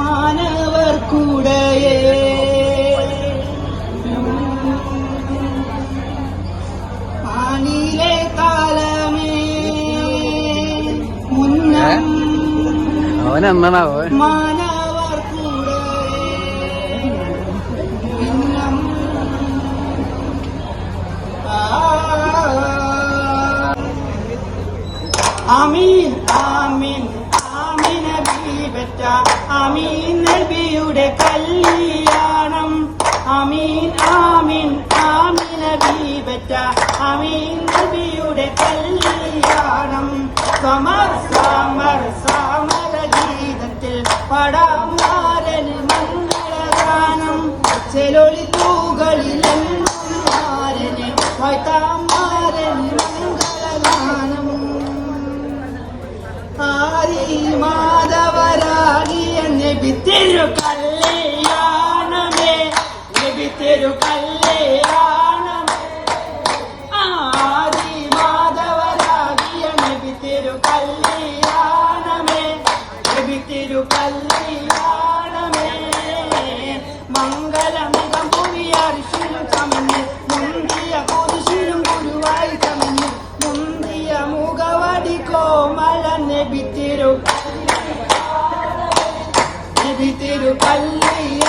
മാനവർ കൂടയേ മാനിലെ താലമേ മുന്നം അവൻ എന്നാണാവോ ആമീൻ നബിയുടെ കല്യാണം. സമർ സമർ സമര ഗീതത്തിൽ പടാമാരൻ മംഗളഗാനം ചെലൊളി തൂകളിൽ മാരനെ വായ്ത്താമാരൻ മംഗളഗാനം ആരി മാധവരാകിയ നബി തിരു കല്യാണമേ നബി തിരു കല്യാണമേ. മംഗളമികം പുരിയർഷിലും ചമഞ്ഞ് മുന്തിയ കുരിശിലും ഗുരുവായി ചമഞ്ഞ് മുന്തിയ മുഖവടി കോമല നബി തിരു നബി തിരു കല്യാണമേ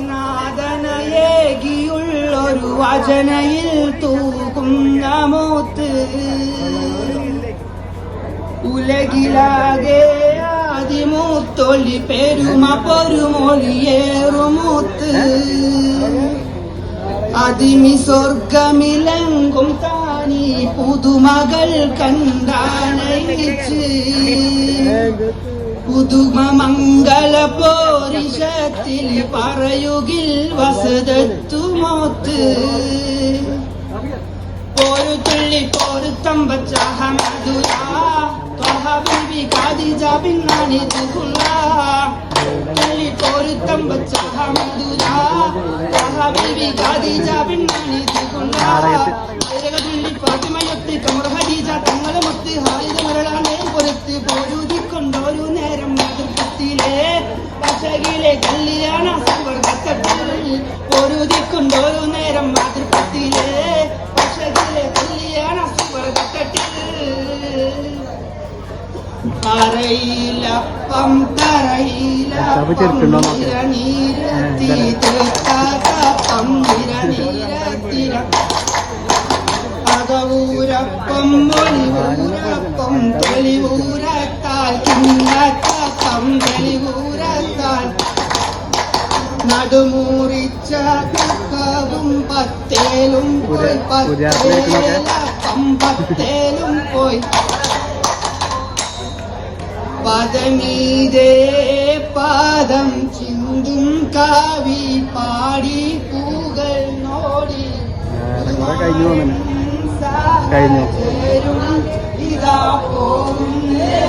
ഉദവിനാദനയേകിയുള്ളൊരു വചനയിൽ തൂക്കുന്ന മൂത്ത് ഉലകിലാകെ ആദിമൂത്തൊലി പെരുമ പൊരുമൊഴിയേറുമൂത്ത് അതിമി സ്വർഗമിലെങ്കും താനീ പുതുമകൾ കണ്ടാനയിച്ച്. പുതുമ മംഗള പോരിഷത്തിൽ പറയുകിൽ വസതത്തുമോത്ത് പോരു തുള്ളി പോരു തമ്പച്ച ഹമദുല ത്വഹ ബിബി ഖദീജ ബിന്നാനി തുകുല തുള്ളി പോരു തമ്പച്ച ഹമദുല ത്വഹ ബിബി ഖദീജ ബിന്നാനി തുകുല തുള്ളി ഫാത്തിമയൊത്ത് കമർ ഹദീജ തങ്ങളെ മൊത്ത് ഹാരിത കല്യാണ സുവർണക്കട്ടിൽ പൊരുതിക്കൊണ്ടൊരു നേരം മാതൃത്വത്തിലെ പക്ഷത്തിലെ കല്യാണ സുവർണക്കട്ടിൽ പറയിലപ്പം തറയില നോക്ക്. തറയിലപ്പം നിരനീരത്തിര. അകവൂരപ്പം മൊഴിവൂരപ്പം തെളിവൂരത്താൽ കിണ്ണത്തപ്പം തെളിവൂരത്താൽ നടുമുറിച്ച കക്കവും പത്തേലും പോയി പത്തേലും പോയി. പദമീതേ പാദം ചിന്തും കാവി പാടി പൂകൾ നോടി. കഴിഞ്ഞു. ഇതാ പോകുന്നേ.